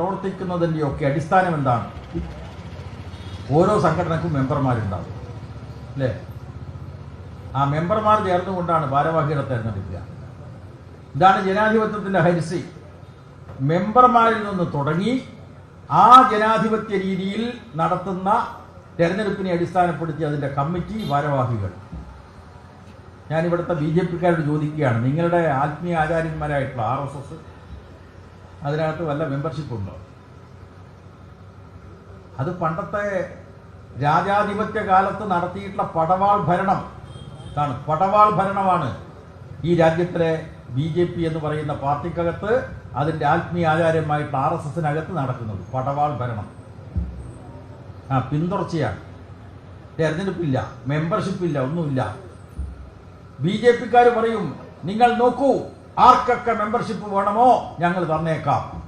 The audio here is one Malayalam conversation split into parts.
പ്രവർത്തിക്കുന്നതിന്റെയൊക്കെ അടിസ്ഥാനം എന്താണ്? ഓരോ സംഘടനക്കും മെമ്പർമാരുണ്ടാവും. അല്ലേ? ആ മെമ്പർമാർ ചേർന്നുകൊണ്ടാണ് ഭാരവാഹികളെ തെരഞ്ഞെടുക്കുക. ഇതാണ് ജനാധിപത്യത്തിന്റെ ഹരിസി. മെമ്പർമാരിൽ നിന്ന് തുടങ്ങി ആ ജനാധിപത്യ രീതിയിൽ നടത്തുന്ന തെരഞ്ഞെടുപ്പിനെ അടിസ്ഥാനപ്പെടുത്തി അതിന്റെ കമ്മിറ്റി ഭാരവാഹികൾ. ഞാൻ ഇവിടുത്തെ ബി ജെ പിക്കാരോട് ചോദിക്കുകയാണ്. നിങ്ങളുടെ ആത്മീയ ആചാര്യന്മാരായിട്ടുള്ള ആർ എസ് എസ് അതിനകത്ത് വല്ല മെമ്പർഷിപ്പ് ഉണ്ടോ? അത് പണ്ടത്തെ രാജാധിപത്യ കാലത്ത് നടത്തിയിട്ടുള്ള പടവാൾ ഭരണം ആണ് പടവാൾ ഭരണമാണ് ഈ രാജ്യത്തിലെ ബി ജെ പി എന്ന് പറയുന്ന പാർട്ടിക്കകത്ത് അതിന്റെ ആത്മീയ ആചാര്യമായിട്ട് ആർ എസ് എസിനകത്ത് നടക്കുന്നത്. പടവാൾ ഭരണം. ആ പിന്തുടർച്ചയാണ്. തെരഞ്ഞെടുപ്പില്ല മെമ്പർഷിപ്പില്ല ഒന്നുമില്ല. ബി ജെ പിക്കാർ പറയും നിങ്ങൾ നോക്കൂ ആർക്കൊക്കെ മെമ്പർഷിപ്പ് വേണമോ ഞങ്ങൾ തന്നേക്കാം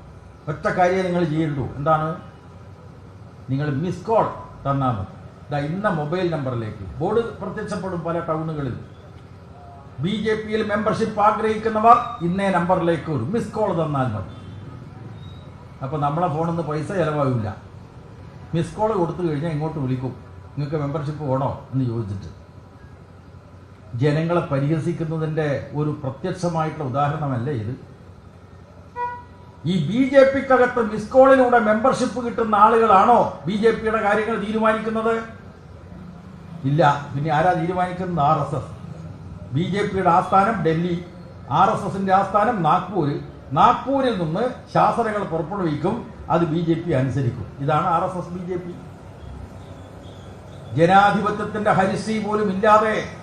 ഒറ്റ കാര്യം നിങ്ങൾ ചെയ്യുള്ളൂ. എന്താണ്? നിങ്ങൾ മിസ് കോൾ തന്നാൽ മതി. ഇന്ന മൊബൈൽ നമ്പറിലേക്ക്. ബോർഡ് പ്രത്യക്ഷപ്പെടും പല ടൗണുകളിൽ. ബി ജെ പിയിൽ മെമ്പർഷിപ്പ് ആഗ്രഹിക്കുന്നവർ ഇന്നേ നമ്പറിലേക്ക് ഒരു മിസ് കോൾ തന്നാൽ മതി. അപ്പോൾ നമ്മളെ ഫോണിൽ നിന്ന് പൈസ ചിലവാകില്ല. മിസ് കോൾ കൊടുത്തു കഴിഞ്ഞാൽ ഇങ്ങോട്ട് വിളിക്കും. നിങ്ങൾക്ക് മെമ്പർഷിപ്പ് വേണോ എന്ന് ചോദിച്ചിട്ട്. ജനങ്ങളെ പരിഹസിക്കുന്നതിന്റെ ഒരു പ്രത്യക്ഷമായിട്ടുള്ള ഉദാഹരണമല്ലേ ഇത്? ഈ ബി ജെ പിക്കകത്ത് മിസ് കോളിലൂടെ മെമ്പർഷിപ്പ് കിട്ടുന്ന ആളുകളാണോ ബി ജെ പിയുടെ കാര്യങ്ങൾ തീരുമാനിക്കുന്നത്? ഇല്ല. പിന്നെ ആരാ തീരുമാനിക്കുന്നത്? R S S. B J പിയുടെ ആസ്ഥാനം ഡൽഹി. ആർ എസ് എസിന്റെ ആസ്ഥാനം നാഗ്പൂര്. നാഗ്പൂരിൽ നിന്ന് ശാസനകൾ പുറപ്പെടുവിക്കും. അത് ബി ജെ പി അനുസരിക്കും. ഇതാണ് R S S B J P. ജനാധിപത്യത്തിന്റെ ഹരിശ്രീ പോലും ഇല്ലാതെ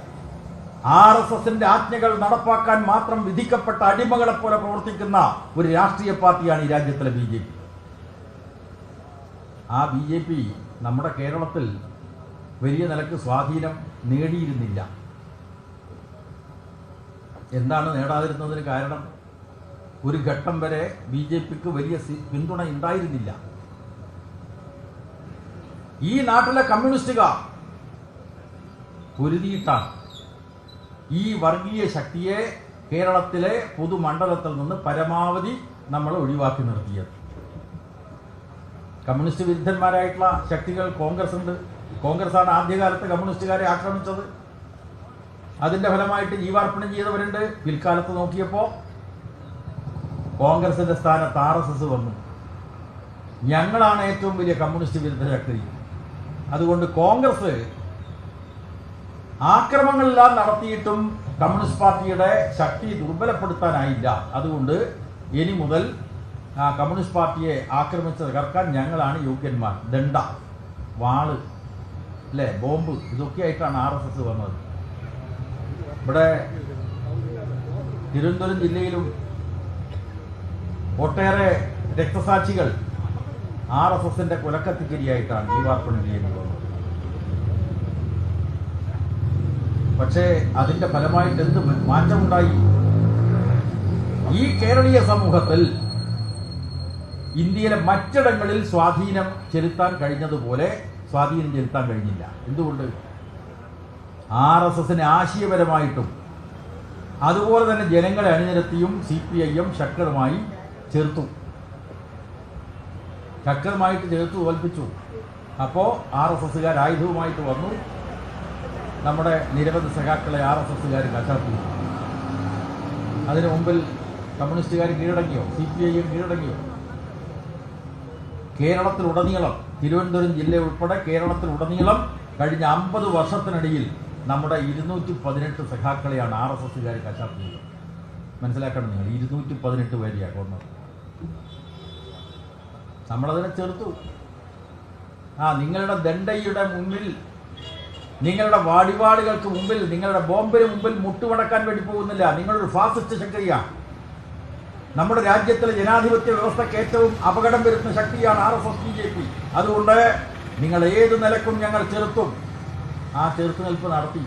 ആർ എസ് എസിന്റെ ആജ്ഞകൾ നടപ്പാക്കാൻ മാത്രം വിധിക്കപ്പെട്ട അടിമകളെ പോലെ പ്രവർത്തിക്കുന്ന ഒരു രാഷ്ട്രീയ പാർട്ടിയാണ് ഈ രാജ്യത്തിലെ ബി ജെ പി. ആ ബി ജെ പി നമ്മുടെ കേരളത്തിൽ വലിയ നിലയ്ക്ക് സ്വാധീനം നേടിയിരുന്നില്ല. എന്താണ് നേടാതിരുന്നതിന് കാരണം? ഒരു ഘട്ടം വരെ ബി ജെ പിക്ക് വലിയ പിന്തുണ ഉണ്ടായിരുന്നില്ല. ഈ നാട്ടിലെ കമ്മ്യൂണിസ്റ്റുകാർ പൊരുതിയിട്ടാണ് ഈ വർഗീയ ശക്തിയെ കേരളത്തിലെ പൊതുമണ്ഡലത്തിൽ നിന്ന് പരമാവധി നമ്മൾ ഒഴിവാക്കി നിർത്തിയത്. കമ്മ്യൂണിസ്റ്റ് വിരുദ്ധന്മാരായിട്ടുള്ള ശക്തികൾ കോൺഗ്രസ് ഉണ്ട്. കോൺഗ്രസ് ആണ് ആദ്യകാലത്ത് കമ്മ്യൂണിസ്റ്റുകാരെ ആക്രമിച്ചത്. അതിന്റെ ഫലമായിട്ട് ജീവാർപ്പണം ചെയ്തവരുണ്ട്. പിൽക്കാലത്ത് നോക്കിയപ്പോൾ കോൺഗ്രസിന്റെ സ്ഥാനത്ത് ആർ എസ് എസ് വന്നു. ഞങ്ങളാണ് ഏറ്റവും വലിയ കമ്മ്യൂണിസ്റ്റ് വിരുദ്ധ ശക്തി. അതുകൊണ്ട് കോൺഗ്രസ് ആക്രമങ്ങളെല്ലാം നടത്തിയിട്ടും കമ്മ്യൂണിസ്റ്റ് പാർട്ടിയുടെ ശക്തി ദുർബലപ്പെടുത്താനായില്ല. അതുകൊണ്ട് ഇനി മുതൽ കമ്മ്യൂണിസ്റ്റ് പാർട്ടിയെ ആക്രമിച്ച് തകർക്കാൻ ഞങ്ങളാണ് യോഗ്യന്മാർ. ദണ്ഡ വാൾ അല്ലേ ബോംബ് ഇതൊക്കെ ആയിട്ടാണ് ആർ എസ് എസ് വന്നത്. ഇവിടെ തിരുവനന്തപുരം ജില്ലയിലും ഒട്ടേറെ രക്തസാക്ഷികൾ ആർ എസ് എസിന്റെ കൊലക്കത്തിക്കരിയായിട്ടാണ് വാർപ്പണി ചെയ്യുന്നത് പക്ഷേ അതിന്റെ ഫലമായിട്ട് എന്ത് മാറ്റമുണ്ടായി? ഈ കേരളീയ സമൂഹത്തിൽ ഇന്ത്യയിലെ മറ്റിടങ്ങളിൽ സ്വാധീനം ചെലുത്താൻ കഴിഞ്ഞതുപോലെ സ്വാധീനം ചെലുത്താൻ കഴിഞ്ഞില്ല. എന്തുകൊണ്ട്? ആർ എസ് എസിനെ ആശയപരമായിട്ടും അതുപോലെ തന്നെ ജനങ്ങളെ അണിനിരത്തിയും സി പി ഐ എം ശക്തമായി ചേർത്തു. ശക്തമായിട്ട് ചേർത്ത് തോൽപ്പിച്ചു. അപ്പോൾ ആർ എസ് എസുകാർ ആയുധവുമായിട്ട് വന്നു. നമ്മുടെ നിരവധി സഖാക്കളെ ആർ എസ് എസുകാർ കശാപ്പി അതിനു മുമ്പിൽ കമ്മ്യൂണിസ്റ്റുകാർ കീഴടങ്ങിയോ സി പി ഐ എം കീഴടങ്ങിയോ കേരളത്തിലുടനീളം തിരുവനന്തപുരം ജില്ല ഉൾപ്പെടെ കേരളത്തിലുടനീളം കഴിഞ്ഞ അമ്പത് വർഷത്തിനിടയിൽ നമ്മുടെ ഇരുന്നൂറ്റി പതിനെട്ട് സഖാക്കളെയാണ് ആർ എസ് എസുകാർ കശാപ്പ് ചെയ്തത് മനസ്സിലാക്കണം നിങ്ങൾ ഇരുന്നൂറ്റി പതിനെട്ട് പേരെയാണ് കൊന്നത്. നമ്മളതിനെ ചെറുത്തു. ആ നിങ്ങളുടെ ദണ്ഡയുടെ മുമ്പിൽ നിങ്ങളുടെ വാടിവാടുകൾക്ക് മുമ്പിൽ നിങ്ങളുടെ ബോംബിന് മുമ്പിൽ മുട്ടുമടക്കാൻ വേണ്ടി പോകുന്നില്ല. നിങ്ങളൊരു ഫാസിസ്റ്റ് ശക്തിയാണ് നമ്മുടെ രാജ്യത്തിലെ ജനാധിപത്യ വ്യവസ്ഥയ്ക്ക് ഏറ്റവും അപകടം വരുന്ന ശക്തിയാണ് R S S B J P. അതുകൊണ്ട് നിങ്ങൾ ഏത് നിലക്കും ഞങ്ങൾ ചെറുത്തും. ആ ചെറുത്തുനിൽപ്പ് നടത്തി.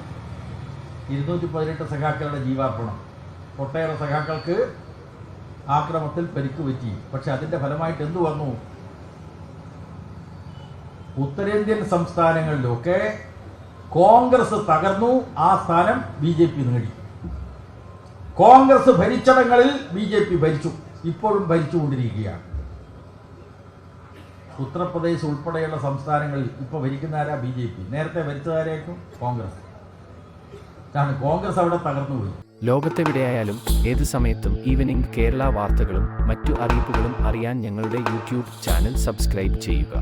ഇരുന്നൂറ്റി പതിനെട്ട് സഖാക്കളുടെ ജീവാർപ്പണം. ഒട്ടേറെ സഖാക്കൾക്ക് ആക്രമത്തിൽ പരിക്ക് പറ്റി പക്ഷെ അതിന്റെ ഫലമായിട്ട് എന്തു വന്നു? ഉത്തരേന്ത്യൻ സംസ്ഥാനങ്ങളിലൊക്കെ കോൺഗ്രസ് തകർന്നു ആ സ്ഥാനം ബി ജെ പി നേടി. കോൺഗ്രസ് ഭരിച്ചടങ്ങളിൽ ബി ജെ പി ഭരിച്ചു ഇപ്പോഴും ഭരിച്ചുകൊണ്ടിരിക്കുകയാണ്. ഉത്തർപ്രദേശ് ഉൾപ്പെടെയുള്ള സംസ്ഥാനങ്ങളിൽ ഇപ്പോൾ ഭരിക്കുന്നവരാ ബി ജെ പി. നേരത്തെ ഭരിച്ചതാരായിരിക്കും കോൺഗ്രസ്. ഇതാണ് കോൺഗ്രസ് അവിടെ തകർന്നുപോയി ലോകത്തെവിടെയായാലും ഏത് സമയത്തും ഈവനിംഗ് കേരള വാർത്തകളും മറ്റു അറിയിപ്പുകളും അറിയാൻ ഞങ്ങളുടെ യൂട്യൂബ് ചാനൽ സബ്സ്ക്രൈബ് ചെയ്യുക.